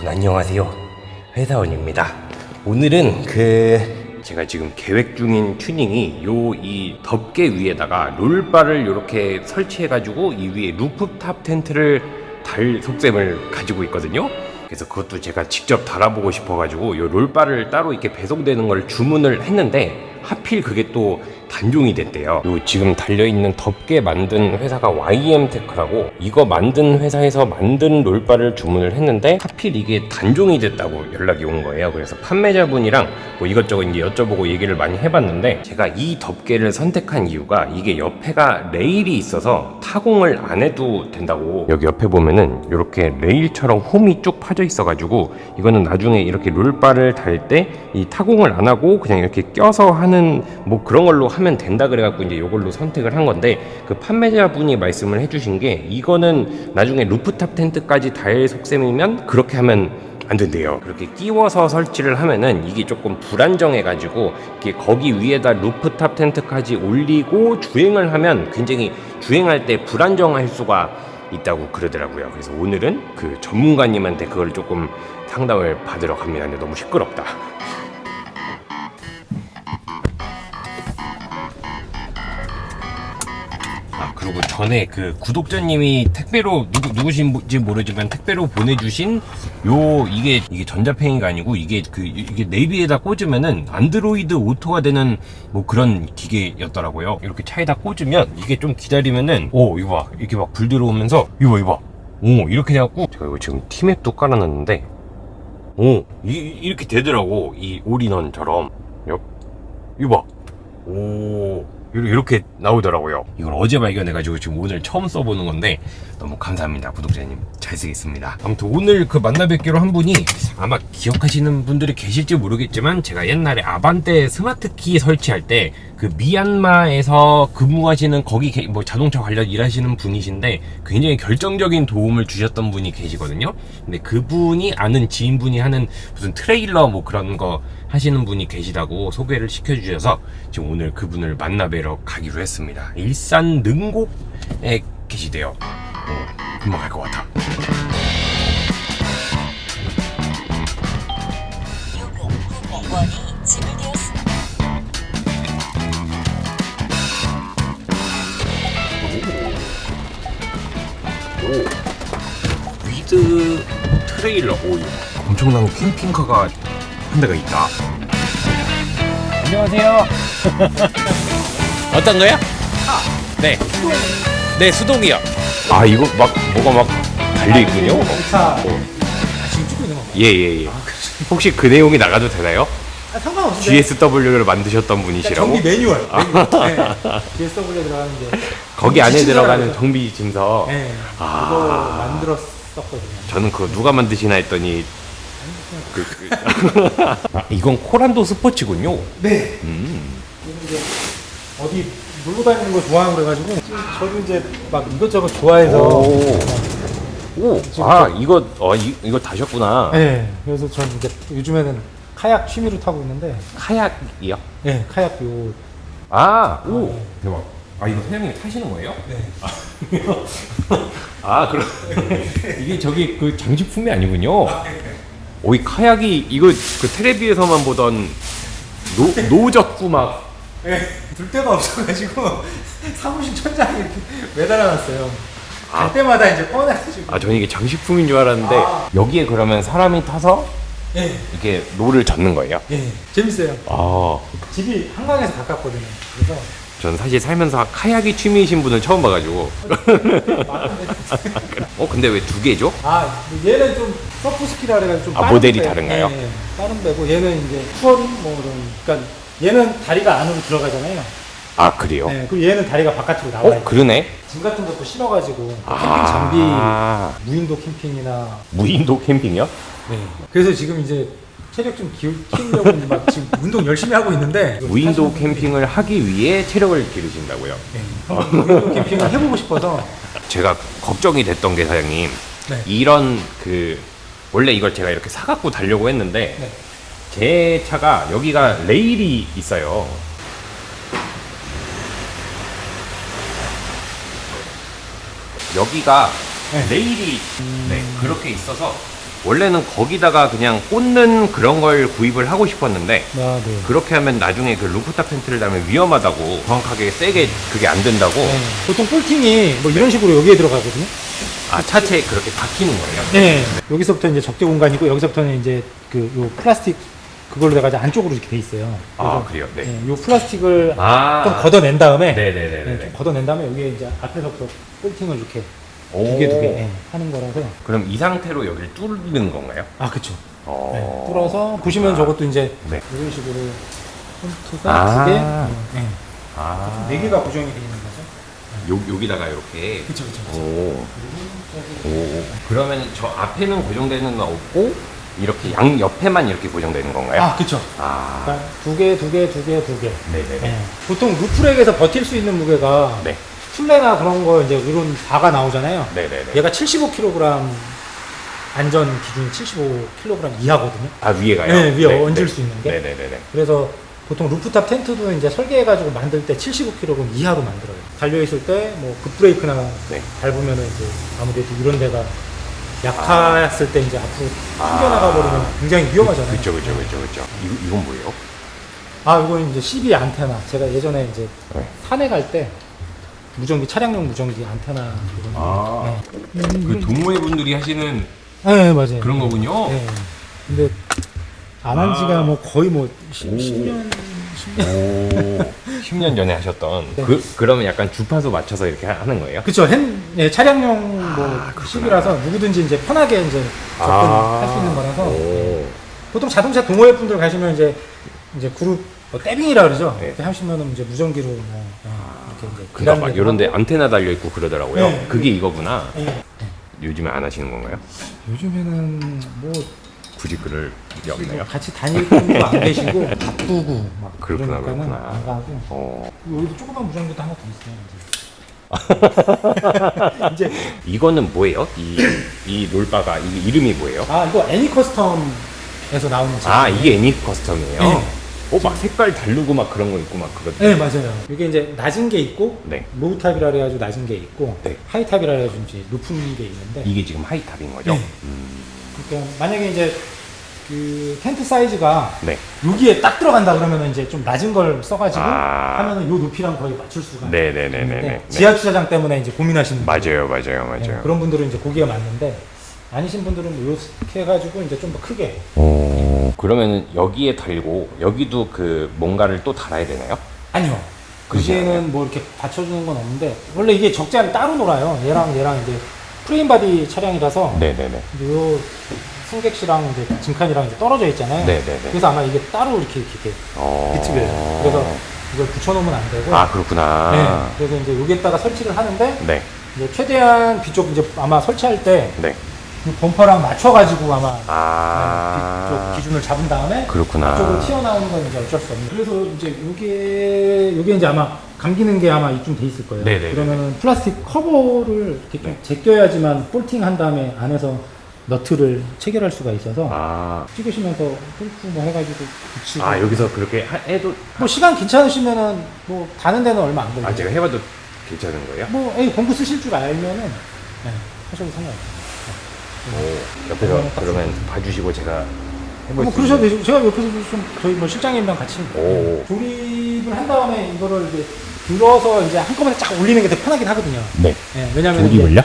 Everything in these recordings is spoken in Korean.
여러분 안녕하세요. 회사원입니다. 오늘은 그 제가 지금 계획 중인 튜닝이 요 이 덮개 위에다가 롤바를 이렇게 설치해 가지고 이 위에 루프탑 텐트를 달 속셈을 가지고 있거든요. 그래서 그것도 제가 직접 달아보고 싶어가지고 요 롤바를 따로 이렇게 배송되는 걸 주문을 했는데 하필 그게 또 단종이 됐대요. 요 지금 달려있는 덮개 만든 회사가 YM테크라고 이거 만든 회사에서 만든 롤바를 주문을 했는데 하필 이게 단종이 됐다고 연락이 온 거예요. 그래서 판매자분이랑 뭐 이것저것 이제 여쭤보고 얘기를 많이 해봤는데 제가 이 덮개를 선택한 이유가 이게 옆에가 레일이 있어서 타공을 안 해도 된다고 여기 옆에 보면은 이렇게 레일처럼 홈이 쭉 파져 있어가지고 이거는 나중에 이렇게 롤바를 달 때 이 타공을 안 하고 그냥 이렇게 껴서 하는 뭐 그런 걸로 하면 된다 그래갖고 이제 이걸로 선택을 한 건데 그 판매자분이 말씀을 해주신 게 이거는 나중에 루프탑 텐트까지 달 속셈이면 그렇게 하면 안 된대요. 그렇게 끼워서 설치를 하면은 이게 조금 불안정해가지고 이게 거기 위에다 루프탑 텐트까지 올리고 주행을 하면 굉장히 주행할 때 불안정할 수가 있다고 그러더라고요. 그래서 오늘은 그 전문가님한테 그걸 조금 상담을 받으러 갑니다. 근데 너무 시끄럽다. 그리고 전에 그 구독자님이 택배로 누구 누구신지 모르지만 택배로 보내주신 요 이게 이게 전자팽이가 아니고 이게 그 이게 내비에다 꽂으면은 안드로이드 오토가 되는 뭐 그런 기계였더라고요. 이렇게 차에다 꽂으면 이게 좀 기다리면은 오 이거 봐 이렇게 막 불 들어오면서 이거 봐, 이거 봐. 오 이렇게 돼갖고 제가 이거 지금 티맵도 깔아놨는데 오 이, 이렇게 되더라고 이 올인원처럼 옆 이거 봐. 오 이렇게- 나오더라고요. 이걸 어제 발견해가지고 지금 오늘 처음 써보는 건데 너무 감사합니다 구독자님 잘 쓰겠습니다. 아무튼 오늘 그 만나 뵙기로 한 분이 아마 기억하시는 분들이 계실지 모르겠지만 제가 옛날에 아반떼 스마트키 설치할 때 그 미얀마에서 근무하시는 거기 게- 뭐 자동차 관련 일하시는 분이신데 굉장히 결정적인 도움을 주셨던 분이 계시거든요. 근데 그분이 아는 지인분이 하는 무슨 트레일러 뭐 그런 거 하시는 분이 계시다고 소개를 시켜주셔서 지금 오늘 그분을 만나 뵈러 가기로 했습니다. 일산 능곡에 계시대요. 어, 금방 갈 것 같아. 지불되었습니다. 오. 위드 트레일러. 오, 이거 엄청난 캠핑카가 한 대가 있다. 안녕하세요. 어떤 거요? 네. 네, 수동이요. 아, 이거 막 뭐가 막 달려 있군요. 차 지금 찍고 있는 거. 예, 예, 예. 혹시 그 내용이 나가도 되나요? 아, 상관없는데. GSW를 만드셨던 분이시라고? 정비 매뉴얼. 매뉴얼. 네. DSW 들어가는 게. 거기 안에 들어가는. 정비 짐서. 네. 아. 그거 만들었었거든요. 저는 그거 누가 만드시나 했더니 그, 그... 아, 이건 코란도 스포츠군요. 네. 음. 저는 이제 어디 놀러 다니는 거 좋아하고 그래가지고 저도 이제 막 이것저것 좋아해서. 오. 오. 아, 이거 어 이, 이거 다셨구나. 네. 그래서 저는 이제 요즘에는 카약 취미로 타고 있는데. 카약이요? 네. 카약 요. 아, 오. 대박. 아, 이거 사장님이 타시는 거예요? 네. 아, 그럼 이게 저기 그 장식품이 아니군요. 오, 이 카약이 이거 그 텔레비에서만 보던 노 노적구 막 네. 둘 데가 없어가지고 사무실 천장에 이렇게 매달아놨어요. 갈 아. 때마다 이제 꺼내가지고. 아, 저는 이게 장식품인 줄 알았는데 아. 여기에 그러면 사람이 타서 예. 이렇게 롤을 젓는 거예요? 예. 재밌어요. 아, 집이 한강에서 가깝거든요. 그래서 전 사실 살면서 카약이 취미이신 분을 처음 봐가지고. 어, 근데 왜 두 개죠? 아 얘는 좀 서프 스키라 그래가지고 좀 아, 빠른 모델이 배. 다른가요? 예, 예. 빠른 배고 얘는 이제 투어링 뭐 그런 그러니까 얘는 다리가 안으로 들어가잖아요. 아, 그래요? 네, 그리고 얘는 다리가 바깥으로 나와요. 어, 그러네. 짐 같은 것도 실어가지고 캠핑 아. 장비, 무인도 캠핑이나 무인도 캠핑이요? 네. 그래서 지금 이제 체력 좀 기울, 키우려고 막 지금 운동 열심히 하고 있는데 무인도 캠핑을 하기 위해 체력을 기르신다고요? 네. 한번 무인도 캠핑을 해보고 싶어서 제가 걱정이 됐던 게 사장님 네. 이런 그 원래 이걸 제가 이렇게 사갖고 달려고 했는데 네. 제 차가 여기가 레일이 있어요. 여기가 네. 레일이 네, 그렇게 있어서 원래는 거기다가 그냥 꽂는 그런 걸 구입을 하고 싶었는데 아, 네. 그렇게 하면 나중에 그 루프탑 텐트를 달면 위험하다고 정확하게 세게 그게 안 된다고 네. 보통 볼팅이 뭐 이런 식으로 여기에 들어가거든요. 아 차체에 그렇게 박히는 거예요. 네. 여기서부터 이제 적재 공간이고 여기서부터는 이제 그 요 플라스틱 그걸로 내가 이제 안쪽으로 이렇게 돼 있어요. 아 그래요. 네. 네, 요 플라스틱을 아. 좀 걷어낸 다음에 네네네네. 네, 좀 걷어낸 다음에 여기에 이제 앞에서부터 볼팅을 이렇게 오. 두 개 두 개 하는 거라서 그럼 이 상태로 여기를 뚫는 건가요? 아 그쵸. 어. 네, 뚫어서 보시면 저것도 이제 네. 이런 식으로 폰트가 아. 두 개, 네, 아. 네 개가 고정이 되어 있는 거죠. 요, 여기다가 이렇게. 그쵸 그쵸 그쵸. 오. 오. 그러면 저 앞에는 고정되는 건 없고 이렇게 양 옆에만 이렇게 고정되는 건가요? 아 그쵸. 아. 그러니까 두 개, 두 개, 두 개, 두 개. 네네네. 네. 보통 루프렉에서 버틸 수 있는 무게가 네. 툴레나 그런 거 이제 이런 바가 나오잖아요. 네네네. 얘가 75kg 안전 기준 75kg 이하거든요. 아 위에가요? 네, 위에 얹을 수 있는 게. 네네네네. 그래서 보통 루프탑 텐트도 이제 설계해가지고 만들 때 75kg 이하로 만들어요. 달려있을 때 뭐 급브레이크나 네. 밟으면은 이제 아무래도 이런 데가 약했을 때 이제 앞으로 아. 튕겨나가 버리면 굉장히 위험하잖아요. 그쵸 그쵸 그쵸 그쵸. 이거 이건 뭐예요? 아, 이건 이제 CB 안테나. 제가 예전에 이제 네. 산에 갈 때 무전기, 차량용 무전기 안테나. 그런 아. 네. 그 동호회 분들이 하시는 네, 맞아요. 그런 거군요. 네. 근데 안 한 지가 아. 뭐 거의 뭐 10, 오. 10년, 10년. 오. 10년 전에 하셨던. 네. 그 그러면 약간 주파수 맞춰서 이렇게 하- 하는 거예요? 그쵸. 핸, 예, 차량용 뭐 아. 시기라서 누구든지 이제 편하게 이제 접근할 수 있는 거라서 아. 오. 보통 자동차 동호회 분들 가시면 이제 이제 그룹 뭐 떼빙이라 그러죠. 네. 이렇게 하시면은 이제 무전기로 뭐 어, 이렇게 이제 그니까 막 이런데. 안테나 달려 있고 그러더라고요. 네. 그게 이거구나. 예. 요즘에 안 하시는 건가요? 요즘에는 뭐 굳이 그럴 리 없네요. 같이 다닐 분도 안 계시고 바쁘고 막 그렇구나, 그렇구나. 안 가고 어. 여기도 조그만 무전기도 하나 더 있어요. 이제. 이제 이거는 뭐예요? 이, 이 롤바가 이 이름이 뭐예요? 아 이거 애니 커스텀에서 나오는 제품. 아 이게 애니 커스텀이에요? 네. 어, 막 색깔 다르고 막 그런 거 있고 막 그러던데. 네 맞아요. 이게 이제 낮은 게 있고 네. 로우 탑이라 그래가지고 낮은 게 있고 네. 하이 탑이라 그래가지고 이제 높은 게 있는데 이게 지금 하이탑인 거죠? 네. 음, 그러니까 만약에 이제 그 텐트 사이즈가 네. 여기에 딱 들어간다 그러면 이제 좀 낮은 걸 써가지고 아. 하면은 요 높이랑 거의 맞출 수가 네네네네네. 있는데 네. 지하 주차장 때문에 이제 고민하시는. 맞아요, 맞아요, 맞아요. 네, 그런 분들은 이제 고기가 맞는데 아니신 분들은 뭐 이렇게 해가지고 이제 좀 더 크게 오, 그러면은 여기에 달고 여기도 그 뭔가를 또 달아야 되나요? 아니요. 그러지 않아요? 여기에는 뭐 이렇게 받쳐주는 건 없는데 원래 이게 적재함이 따로 놀아요. 얘랑 얘랑 이제 프레임 바디 차량이라서 네네네. 이제 요 승객씨랑 이제 짐칸이랑 이제 떨어져 있잖아요. 네네네. 그래서 아마 이게 따로 이렇게 이렇게 어. 비트겨요. 그래서 이걸 붙여놓으면 안 되고. 아 그렇구나. 네. 그래서 이제 여기에다가 설치를 하는데 네. 이제 최대한 뒤쪽 이제 아마 설치할 때 네. 이 범퍼랑 맞춰가지고 아마 아. 뒤쪽 기준을 잡은 다음에 그렇구나. 쪽으로 튀어나오는 건 이제 어쩔 수 없는. 그래서 이제 요게 요게 이제 아마 감기는 게 아마 이쯤 돼 있을 거예요. 네네네네. 그러면은 플라스틱 커버를 이렇게 좀 제껴야지만 볼팅 한 다음에 안에서 너트를 체결할 수가 있어서 아. 찍으시면서 홀프 뭐 해가지고 붙이고. 아 여기서 그렇게 하- 해도 뭐 시간 괜찮으시면은 뭐 다는 데는 얼마 안 걸려요. 아 제가 해봐도 괜찮은 거예요? 뭐 에이, 공구 쓰실 줄 알면은 네, 하셔도 상관없어요. 오, 옆에서 그러면 그러면 봐주시고 제가 해볼 뭐수 그러셔도 있는- 되죠. 제가 옆에서 좀 저희 뭐 실장님이랑 같이 오. 조립을 한 다음에 이거를 이제 들어서 이제 한꺼번에 쫙 올리는 게 더 편하긴 하거든요. 네. 예, 왜냐면 조립을요?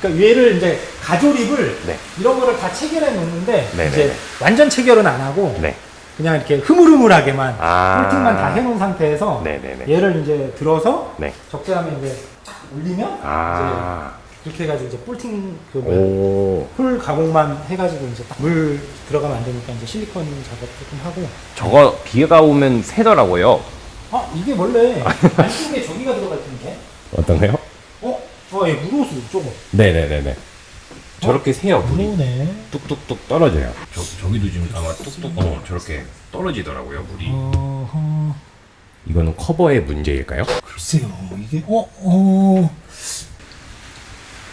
그러니까 얘를 이제 가조립을 네. 이런 거를 다 체결해 놓는데 네네네. 이제 완전 체결은 안 하고 네. 그냥 이렇게 흐물흐물하게만 아. 폴팅만 다 해놓은 상태에서 네네네. 얘를 이제 들어서 네. 적재하면 이제 쫙 올리면 아. 이렇게 해가지고 이제 볼팅 그 뭐야, 오. 홀 가공만 해가지고 이제 딱 물 들어가면 안 되니까 이제 실리콘 작업 조금 하고 저거 비가 오면 새더라고요. 아 이게 원래 안쪽에 저기가 들어갈 텐데 어떤가요? 어? 저얘 물호수 저거 네네네네. 저렇게 새요 물이 물호네 뚝뚝뚝 떨어져요. 저 저기도 지금 아마 뚝뚝 어 저렇게 떨어지더라고요 물이. 어허 이거는 커버의 문제일까요? 글쎄요 이게 어? 어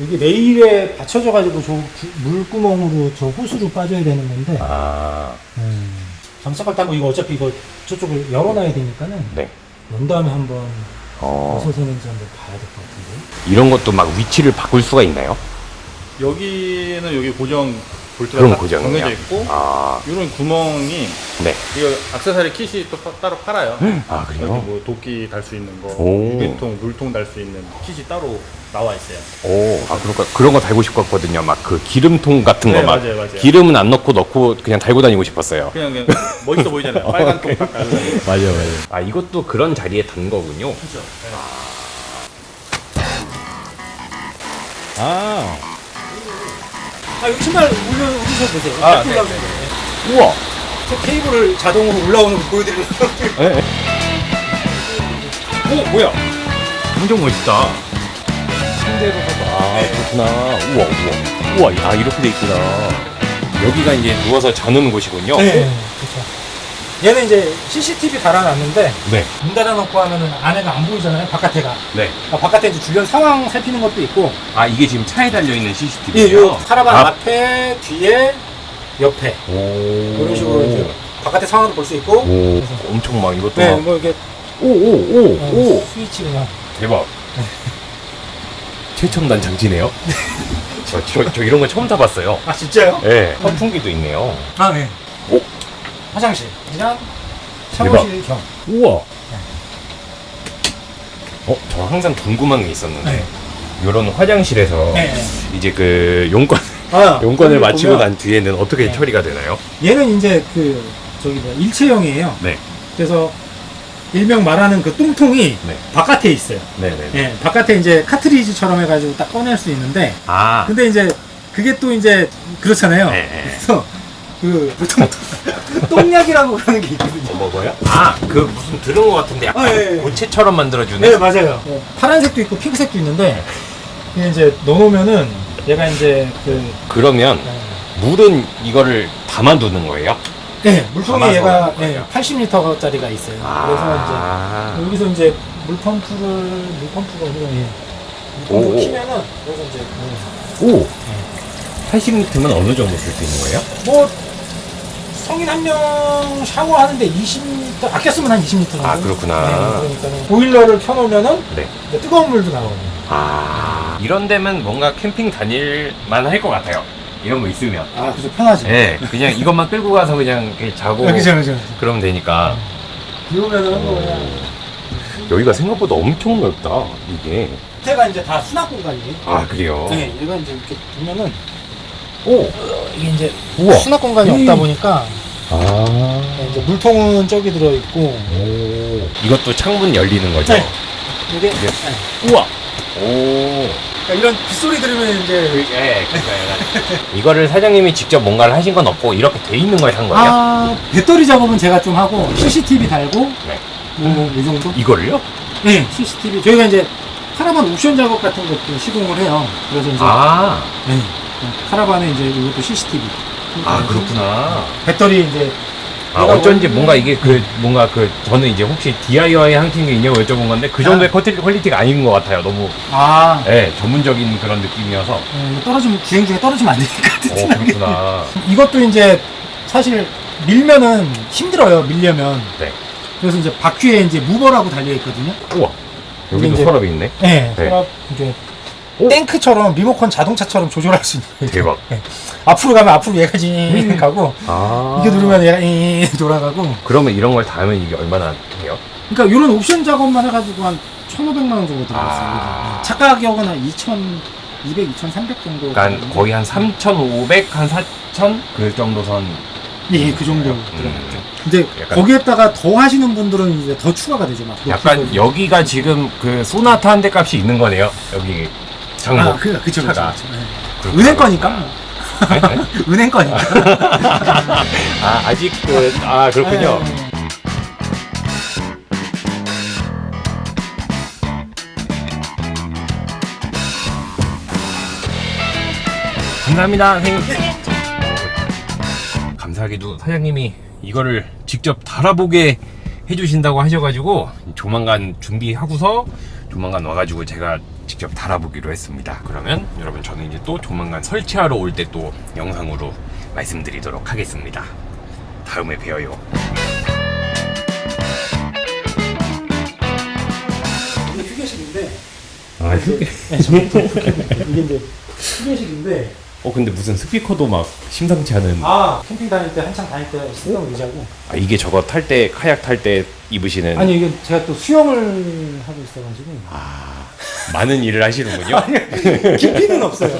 이게 레일에 받쳐져 가지고 저 구- 물구멍으로 저 호수로 빠져야 되는 건데 아. 음, 잠sak을 따고 이거 어차피 이거 저쪽을 열어놔야 되니까는 네. 연 다음에 한번 어. 어디서 새는지 한번 봐야 될 것 같은데 이런 것도 막 위치를 바꿀 수가 있나요? 여기는 여기 고정 볼트가 그런 딱 고정이에요. 정해져 있고 아, 이런 구멍이 네. 이거 액세서리 킷이 또 파- 따로 팔아요. 아, 그래요? 뭐 도끼 달 수 있는 거, 오. 유리통, 물통 달 수 있는 킷이 따로 나와 있어요. 오, 아, 그런 그런 거 달고 싶었거든요. 막 그 기름통 같은 네, 거 막 맞아요, 맞아요. 기름은 안 넣고 넣고 그냥 달고 다니고 싶었어요. 그냥, 그냥 멋있어 보이잖아요. 빨간 달고 다니고. 맞아요, 맞아요. 아, 이것도 그런 자리에 단 거군요. 그렇죠. 아, 아, 여기 신발 올려 올리셔도 되세요. 아, 네, 네, 네, 네. 우와. 저 케이블을 자동으로 올라오는 거 보여드리려고. 오, 뭐야? 엄청 멋있다. 침대로 아, 그렇구나. 우와, 우와. 우와, 아, 이렇게 돼 있구나. 여기가 이제 누워서 자는 곳이군요. 네. 얘는 이제 CCTV 달아놨는데 네. 문 닫아놓고 하면은 안에가 안 보이잖아요. 바깥에가. 네. 아, 바깥에 이제 주변 상황 살피는 것도 있고. 아, 이게 지금 차에 달려 있는 예, CCTV예요? 요 카라반 앞에, 뒤에, 옆에 오. 이런 식으로 이제 바깥에 상황도 볼 수 있고. 오, 엄청 막 이것도 네, 막. 뭐 이게 오, 오, 오, 어, 오. 스위치 그냥. 대박. 최첨단 장치네요. 저, 저, 저 이런 거 처음 타봤어요. 아 진짜요? 네. 선풍기도 있네요. 아 네. 오. 화장실 그냥 샤워실 겸. 우와. 어, 저 항상 궁금한 게 있었는데. 네. 이런 화장실에서 네. 이제 그 용건 아, 용건을 마치고 난 뒤에는 어떻게 네. 처리가 되나요? 얘는 이제 그 저기 뭐 일체형이에요. 네. 그래서 일명 말하는 그 똥통이 네. 바깥에 있어요. 네 네. 예, 바깥에 이제 카트리지처럼 해가지고 딱 꺼낼 수 있는데, 아. 근데 이제 그게 또 이제 그렇잖아요. 네, 네. 그래서 그 보통 똥약이라고 그러는 게 있거든요. 먹어요? 아, 그 무슨 들은 것 같은데 약간 아, 예, 예. 고체처럼 만들어주는. 네, 맞아요. 파란색도 있고 핑크색도 있는데, 이게 이제 넣어놓으면은 얘가 이제 그 그러면 물은 이거를 담아두는 거예요? 네, 담아서 얘가 하는? 네, 80리터짜리가 있어요. 아. 그래서 이제 여기서 이제 물 펌프를 물 펌프가 어디가 예. 오, 오. 키면은 이제 뭐, 오. 80리터면 어느 정도 쓸 수 있는 거예요? 뭐 성인 한 명 샤워하는데 20리터 아껴 쓰면 한 20리터 정도. 아, 그렇구나. 네, 그러니까 보일러를 켜놓으면은 네. 이제 뜨거운 물도 나오거든요. 아. 이런 데면 뭔가 캠핑 다닐만 할 것 같아요. 이런 거 있으면. 아, 그래서 편하지. 네, 그냥 이것만 끌고 가서 그냥 이렇게 자고 아, 그죠, 그죠. 그러면 되니까. 비 오면은 뭐 그냥 여기가 생각보다 엄청 넓다, 이게. 밑에가 이제 다 수납 공간이에요. 아, 그래요? 네, 얘가 이제 이렇게 보면은 오! 어, 이게 이제 우와. 수납 공간이 음. 없다 보니까 아. 네, 이제 물통은 저기 들어 있고 오. 이것도 창문 열리는 거죠? 네. 이게 이게- 네. 우와! 오. 그러니까 이런 빗소리 들으면 이제 예, 그러니까 이거를 사장님이 직접 뭔가를 하신 건 없고 이렇게 돼 있는 걸 산 거예요? 아 배터리 작업은 제가 좀 하고 CCTV 달고 네. 뭐이 정도? 이걸요? 네 CCTV 저희가 이제 카라반 옵션 작업 같은 것도 시공을 해요. 그래서 이제 아, 네. 카라반에 이제 이것도 CCTV. 아 그렇구나. 배터리 이제 아 어쩐지 뭔가 이게 그 뭔가 그 저는 이제 혹시 DIY 게 있냐고 여쭤본 건데 그 정도의 퀄리티, 퀄리티가 아닌 것 같아요. 너무 아 예 전문적인 그런 느낌이어서. 네, 이거 떨어지면 주행 중에 떨어지면 안 되니까. 오 그렇구나. 이것도 이제 사실 밀면은 힘들어요. 밀려면. 네. 그래서 이제 바퀴에 이제 무버라고 달려 있거든요. 우와 여기도 이제- 서랍이 있네. 네. 네. 서랍 이제 오. 탱크처럼 리모컨 자동차처럼 조절할 수 있는 거예요. 대박. 네. 앞으로 가면 앞으로 얘가 징 가고 아 이게 누르면 얘가 잉 돌아가고. 그러면 이런 걸 다 하면 이게 얼마나 해요? 그러니까 이런 옵션 작업만 해가지고 한 1,500만 원 정도 들어갔어요. 아. 차 가격은 한 2,200, 2,300 정도. 그러니까 거의 한 3,500, 한 4,000 그 정도 선. 예, 그 정도 음. 들어갔죠. 근데 약간- 거기에다가 더 하시는 분들은 이제 더 추가가 되죠. 막 약간. 여기가 지금 그 소나타 한 대 값이 있는 거네요. 여기 장목. 아, 그, 그쵸, 그쵸, 차가. 그쵸. 네. 그렇구나. 은행 거니까. 은행 거니까. 아 아직 그 아 그렇군요. 네. 감사합니다, 선생님. 감사하게도 사장님이 이거를 직접 달아보게 해주신다고 하셔가지고 조만간 준비하고서 조만간 와가지고 제가 직접 달아보기로 했습니다. 그러면 여러분 저는 이제 또 조만간 설치하러 올 때 또 영상으로 말씀드리도록 하겠습니다. 다음에 뵈어요. 이게 휴게실인데. 아 이게 네, 저부터 이게 이제 휴게실인데. 어 근데 무슨 스피커도 막 심상치 않은. 아, 캠핑 다닐 때 한창 다닐 때 쓰던 의자고. 아, 이게 저거 탈 때 카약 탈 때 입으시는. 아니 이게 제가 또 수영을 하고 있어가지고. 아. 많은 일을 하시는군요. 깊이는 없어요.